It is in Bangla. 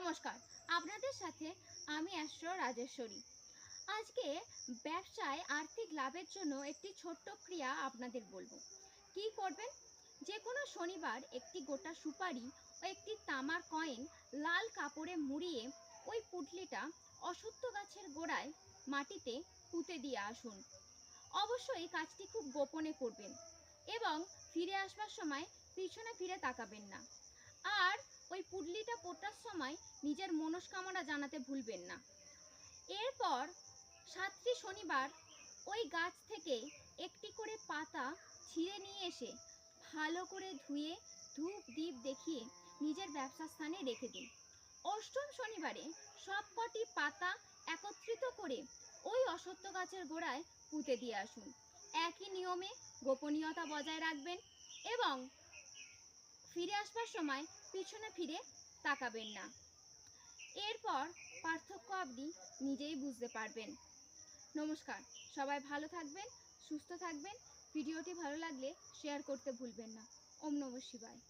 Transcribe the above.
নমস্কার। আপনাদের সাথে আমি অ্যাস্ট্রো রাজেশ্বরী। আজকে ব্যবসায় আর্থিক লাভের জন্য একটি ছোট্ট ক্রিয়া আপনাদের বলব। কি করবেন? যে কোনো শনিবার একটি গোটা সুপারি ও একটি তামার কয়েন লাল কাপড়ে মুড়িয়ে ওই পুটলিটা অসত্য গাছের গোড়ায় মাটিতে পুঁতে দিয়ে আসুন। অবশ্যই কাজটি খুব গোপনে করবেন এবং ফিরে আসবার সময় পিছনে ফিরে তাকাবেন না। আর ওই পুডলিটা পোটার সময় নিজের মনস্কামনা জানাতে ভুলবেন না। এরপর সাতটি শনিবার ওই গাছ থেকে একটি করে পাতা ছিঁড়ে নিয়ে এসে ভালো করে ধুয়ে ধূপ দ্বীপ দেখিয়ে নিজের ব্যবসা স্থানে রেখে দিন। অষ্টম শনিবারে সবকটি পাতা একত্রিত করে ওই অসত্য গাছের গোড়ায় পুঁতে দিয়ে আসুন। একই নিয়মে গোপনীয়তা বজায় রাখবেন এবং ফিরে আসবার সময় পিছনে ফিরে তাকাবেন না। এরপর পার্থক্য আপনি নিজেই বুঝতে পারবেন। নমস্কার, সবাই ভালো থাকবেন, সুস্থ থাকবেন। ভিডিওটি ভালো লাগলে শেয়ার করতে ভুলবেন না। ওম নমঃ শিবায়।